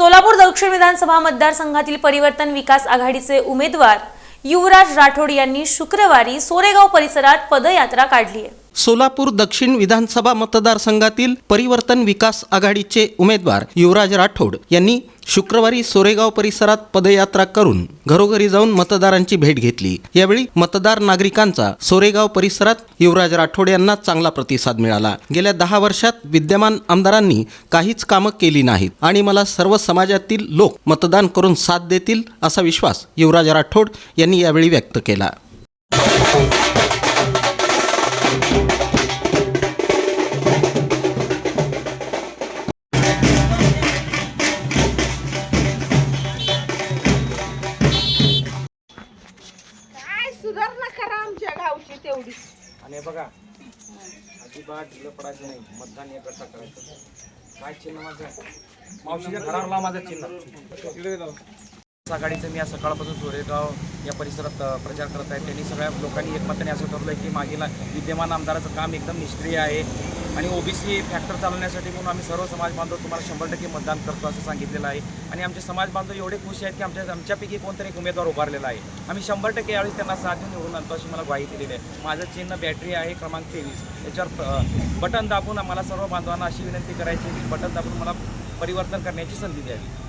सोलापूर दक्षिण विधानसभा मतदारसंघातील परिवर्तन विकास आघाडीचे उमेदवार युवराज राठोड यांनी शुक्रवारी सोरेगाव परिसरात पदयात्रा काढली आहे. सोलापूर दक्षिण विधानसभा मतदारसंघातील परिवर्तन विकास आघाडीचे उमेदवार युवराज राठोड यांनी शुक्रवारी सोरेगाव परिसरात पदयात्रा करून घरोघरी जाऊन मतदारांची भेट घेतली. यावेळी मतदार नागरिकांचा सोरेगाव परिसरात युवराज राठोड यांना चांगला प्रतिसाद मिळाला. गेल्या दहा वर्षात विद्यमान आमदारांनी काहीच कामं केली नाहीत आणि मला सर्व समाजातील लोक मतदान करून साथ देतील असा विश्वास युवराज राठोड यांनी यावेळी व्यक्त केला. करा आमच्या गावची तेवढी. आणि हे बघा अजिबात ढिलं पडायचं नाही. मतदान एकत्र करायचं? काय चिन्ह माझं? मावशीच्या घराला माझं चिन्ह. आघाडीचं मी आज सकाळपासून सोरेगाव या परिसरात प्रचार करत आहे. त्यांनी सगळ्या लोकांनी एकमताने असं ठरवलं की मागील विद्यमान आमदाराचं काम एकदम निष्क्रिय आहे. आणि ओबीसी फॅक्टर चालवण्यासाठी म्हणून आम्ही सर्व समाज बांधव तुम्हाला शंभर टक्के मतदान करतो असं सांगितलेलं आहे. आणि आमचे समाज बांधव एवढे खुश आहेत की आमच्या आमच्यापैकी कोणतरी एक उमेदवार उभारलेला आहे. आम्ही शंभर टक्के यावेळी त्यांना साथ देऊन निवडून आणतो अशी मला ग्वाही दिलेली आहे. माझं चिन्ह बॅटरी आहे क्रमांक तेवीस. याच्यावर बटन दाबून आम्हाला सर्व बांधवांना अशी विनंती करायची आहे की बटन दाबून मला परिवर्तन करण्याची संधी द्यावी.